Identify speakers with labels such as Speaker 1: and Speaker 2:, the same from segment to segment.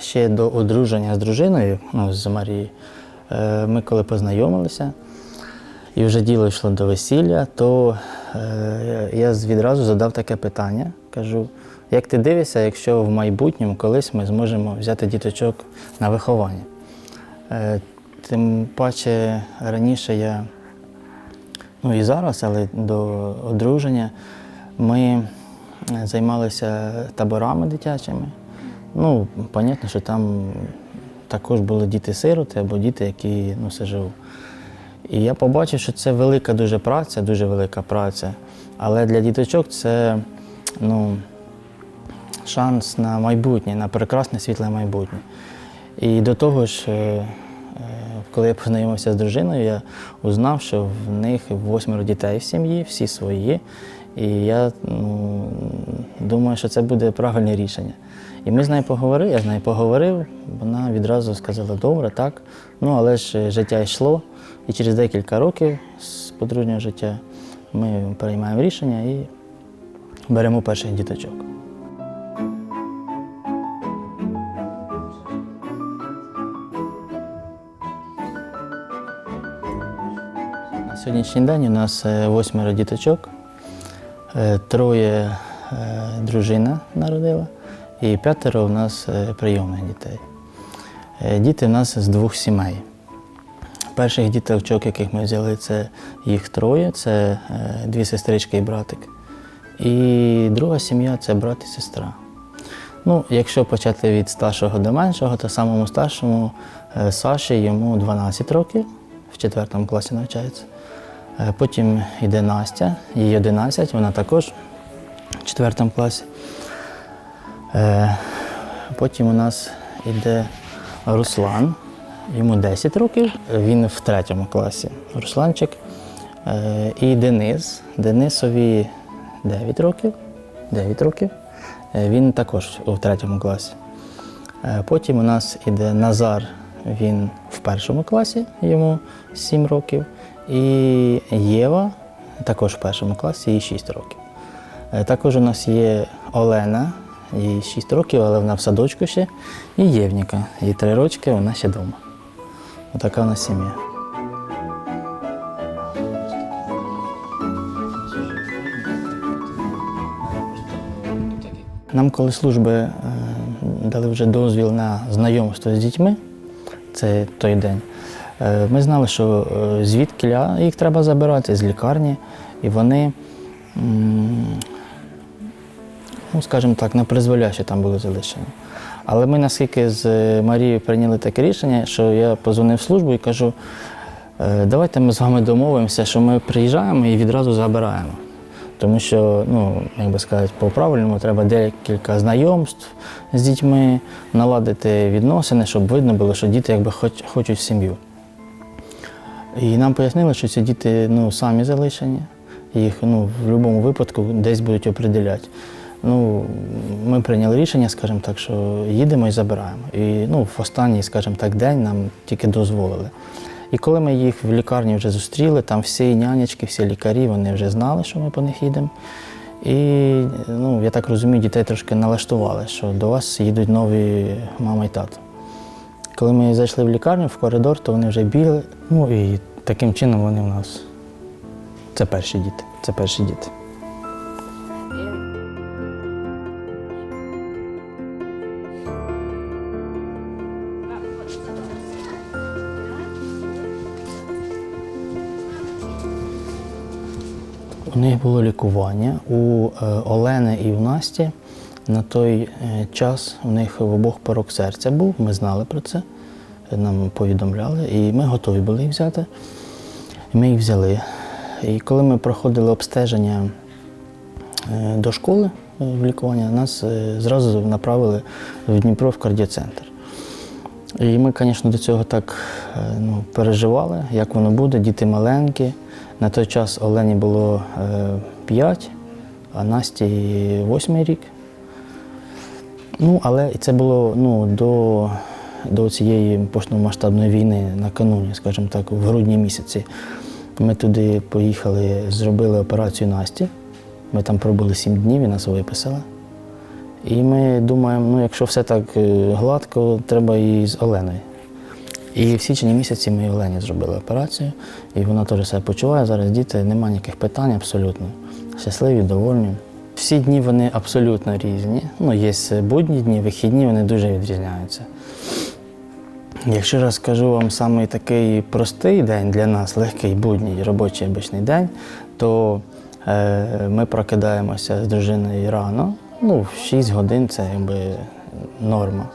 Speaker 1: ще до одруження з дружиною, ну, з Марією, е, ми коли познайомилися і вже діло йшло до весілля, то е, я відразу задав таке питання. Кажу, як ти дивишся, якщо в майбутньому колись ми зможемо взяти діточок на виховання? Е, Тим паче раніше я, ну і зараз, але до одруження, ми займалися таборами дитячими. Ну, понятно, що там також були діти-сироти або діти, які ну, СЖУ. І я побачив, що це велика дуже праця, дуже велика праця. Але для діточок це ну, шанс на майбутнє, на прекрасне світле майбутнє. І до того ж, е, е, коли я познайомився з дружиною, я узнав, що в них восьмеро дітей в сім'ї, всі свої. І я ну, думаю, що це буде правильне рішення. І ми з нею поговорили, я з нею поговорив, вона відразу сказала, добре, так. Ну, але ж життя йшло, і через декілька років з подружнього життя ми приймаємо рішення і беремо перших діточок. На сьогоднішній день у нас е, восьмеро діточок, Е, троє е, дружина народила і п'ятеро у нас е, прийомних дітей. Е, Діти в нас з двох сімей. Перших діточок, яких ми взяли, це їх троє, це е, дві сестрички і братик. І друга сім'я це брат і сестра. Ну, якщо почати від старшого до меншого, то самому старшому Саші йому 12 років, в 4 класі навчається. Потім йде Настя, їй 11, вона також в 4 класі. Е, Потім у нас йде Руслан, йому 10 років, він в 3 класі. Русланчик. Е, І Денис. Денисові 9 років. 9 років. Е, Він також у 3 класі. Потім у нас іде Назар, він в першому класі, йому 7 років. І Єва також в першому класі, їй 6 років. Також у нас є Олена, їй 6 років, але вона в садочку ще. І Євніка, їй 3 рочки, вона ще вдома. Отака у нас сім'я. Нам, коли служби е, дали вже дозвіл на знайомство з дітьми, це той день, е, ми знали, що е, звідки їх треба забирати, з лікарні, і вони, ну, скажімо так, на призволяще там були залишені. Але ми наскільки з Марією прийняли таке рішення, що я позвонив в службу і кажу, «Е, давайте ми з вами домовимося, що ми приїжджаємо і відразу забираємо. Тому що, ну, як би сказати, по-правильному треба декілька знайомств з дітьми, наладити відносини, щоб видно було, що діти якби хоч, хочуть сім'ю. І нам пояснили, що ці діти ну, самі залишені, їх ну, в будь-якому випадку десь будуть определяти. Ну, ми прийняли рішення, скажімо так, що їдемо і забираємо. І ну, в останній, скажімо так, день нам тільки дозволили. І коли ми їх в лікарні вже зустріли, там всі нянечки, всі лікарі, вони вже знали, що ми по них їдемо. І ну, я так розумію, дітей трошки налаштували, що до вас їдуть нові мама і тато. Коли ми зайшли в лікарню, в коридор, то вони вже бігли. Ну і таким чином вони у нас. Це перші діти. Це перші діти. У них було лікування. У е, Олени і у Насті на той е, час у них в обох порок серця був. Ми знали про це, нам повідомляли, і ми готові були їх взяти. Ми їх взяли. І коли ми проходили обстеження е, до школи в лікування, нас зразу направили в Дніпро в кардіоцентр. І ми, звісно, до цього так ну, переживали, як воно буде, діти маленькі. На той час Олені було 5, а Насті 8 рік. Ну, але це було ну, до, до цієї повномасштабної війни накануні, скажімо так, в грудні місяці. Ми туди поїхали, зробили операцію Насті. Ми там пробули 7 днів і нас виписали. І ми думаємо, ну якщо все так е, гладко, треба і з Оленою. І в січні місяці ми Олені зробили операцію, і вона теж себе почуває. Зараз діти, немає ніяких питань абсолютно. Щасливі, довольні. Всі дні вони абсолютно різні. Ну, є будні дні, вихідні, вони дуже відрізняються. Якщо розкажу вам самий такий простий день для нас, легкий будній робочий обичний день, то е, ми прокидаємося з дружиною рано. Ну, в 6 годин це якби норма.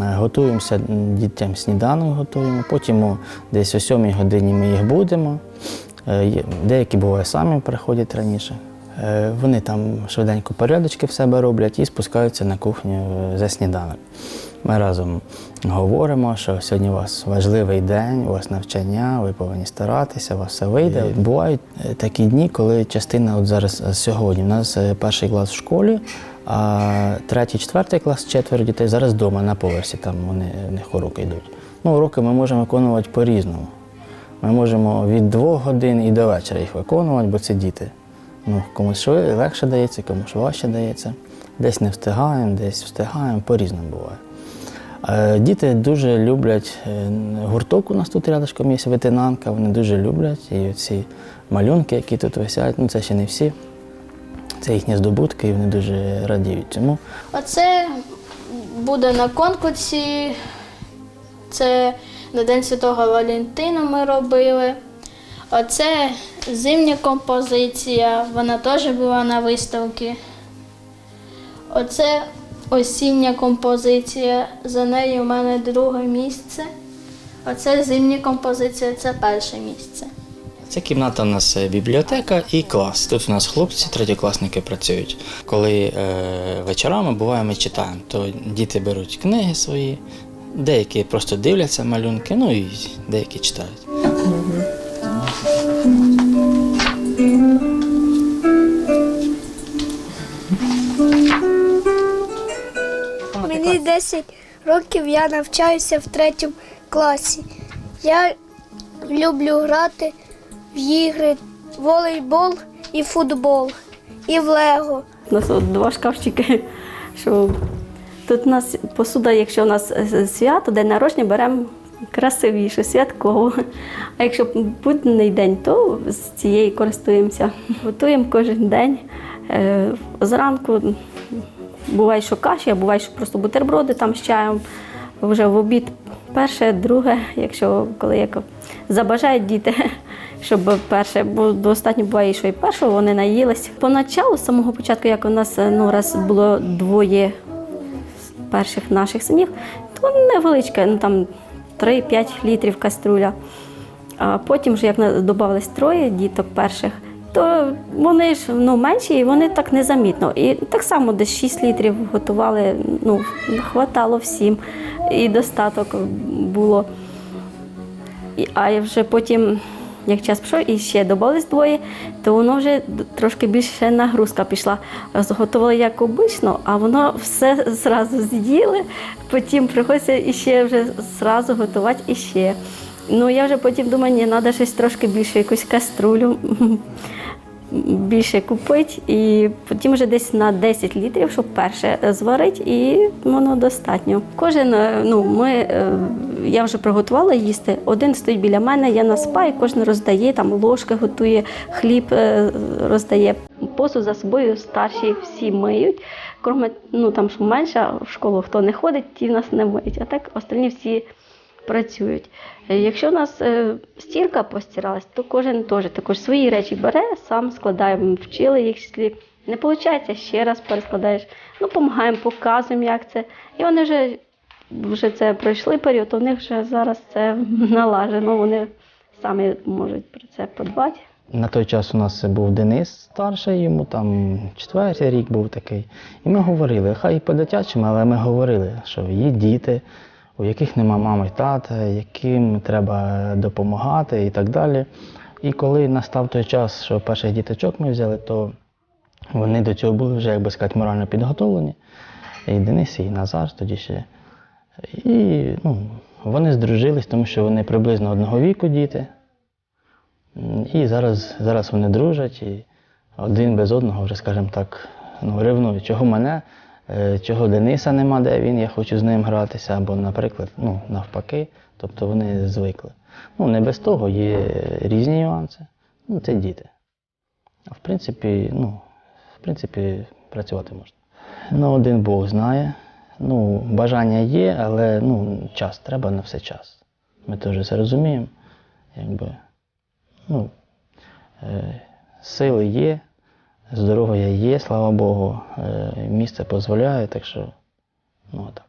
Speaker 1: Готуємося дітям сніданок, готуємо. Потім десь о 7 годині ми їх будемо. Е, Деякі буває самі приходять раніше. Е, Вони там швиденько порядочки в себе роблять і спускаються на кухню е, за сніданок. Ми разом говоримо, що сьогодні у вас важливий день, у вас навчання, ви повинні старатися, у вас все вийде. Бувають е, такі дні, коли частина, от зараз сьогодні, у нас перший клас в школі, а третій, четвертий клас, четверо дітей зараз вдома на поверсі, там вони в них уроки йдуть. Ну, уроки ми можемо виконувати по-різному. Ми можемо від двох годин і до вечора їх виконувати, бо це діти. Ну, комусь легше дається, комусь важче дається. Десь не встигаємо, десь встигаємо, по-різному буває. Е, Діти дуже люблять е, гурток у нас тут рядышком є ветенанка, вони дуже люблять. І ці малюнки, які тут висять, ну це ще не всі. Це їхні здобутки, і вони дуже радіють цьому.
Speaker 2: Оце буде на конкурсі. Це на День Святого Валентина ми робили. Оце зимня композиція, вона теж була на виставці. Оце осіння композиція, за нею в мене друге місце. Оце зимня композиція, це перше місце.
Speaker 1: Це кімната у нас е, бібліотека і клас. Тут у нас хлопці, третьокласники працюють. Коли е, вечорами буває, ми читаємо, то діти беруть книги свої, деякі просто дивляться малюнки, ну і деякі читають.
Speaker 3: Мені 10 років, я навчаюся в третьому класі. Я люблю грати в ігри, волейбол і футбол, і в Лего.
Speaker 4: У нас от два шкафчики. Що тут у нас посуда, якщо у нас е, свято, день народження, беремо красивіше, святково. А якщо будний день, то з цієї користуємося. Готуємо кожен день. Е, Зранку буває, що каші, а буває, що просто бутерброди там з чаєм. Вже в обід перше, друге, якщо коли як забажають діти, щоб перше, бо достатньо буває, що і першого вони наїлись. Поначалу, з самого початку, як у нас е, ну, раз було двоє перших наших синів, то невеличке, ну там 3-5 літрів каструля. А потім, вже як додавалось троє діток перших, то вони ж ну, менші і вони так незамітно. І так само десь 6 літрів готували, ну, хватало всім. І достаток було. А вже потім, як час пішов, і ще додались двоє, то воно вже трошки більше нагрузка пішла. Зготували як обично, а воно все зразу з'їли. Потім приходиться іще вже зразу готувати іще. Ну я вже потім думаю, ні, треба щось трошки більше, якусь каструлю більше купити. І потім вже десь на 10 літрів, щоб перше зварити, і воно достатньо. Кожен, е, ну, ми, е, я вже приготувала їсти. Один стоїть біля мене, я наспаю, кожен роздає, там ложки готує, хліб е, роздає. Посуд за собою старші всі миють. Крім, ну там що менше в школу хто не ходить, ті в нас не миють. А так остальні всі працюють. Е, Якщо у нас е, стірка постиралась, то кожен теж також свої речі бере, сам складає. Ми Вчили їх, якщо не виходить, ще раз перескладаєш. Ну, допомагаємо, показуємо, як це. І вони вже, вже це пройшли період, у них вже зараз це налажено. Вони самі можуть про це подбати.
Speaker 1: На той час у нас був Денис старший, йому там четвертий рік був такий. І ми говорили, хай і по-дитячому, але ми говорили, що є діти, у яких нема мами і тата, яким треба допомагати і так далі. І коли настав той час, що перших діточок ми взяли, то вони до цього були вже, як би сказати, морально підготовлені. І Денис, і Назар тоді ще. І ну, вони здружились, тому що вони приблизно одного віку діти. І зараз, зараз вони дружать, і один без одного, вже, скажімо так, ну, ревнують. Чого мене е, чого Дениса нема, де він, я хочу з ним гратися, або, наприклад, ну, навпаки, тобто вони звикли. Ну, не без того, є різні нюанси. Ну, це діти. А в принципі, ну, в принципі, працювати можна. Ну, один Бог знає. Ну, бажання є, але ну, час, треба на все час. Ми теж це розуміємо. Якби, ну, е, сили є, здоров'я є, слава Богу, е, місце дозволяє, так що, ну так.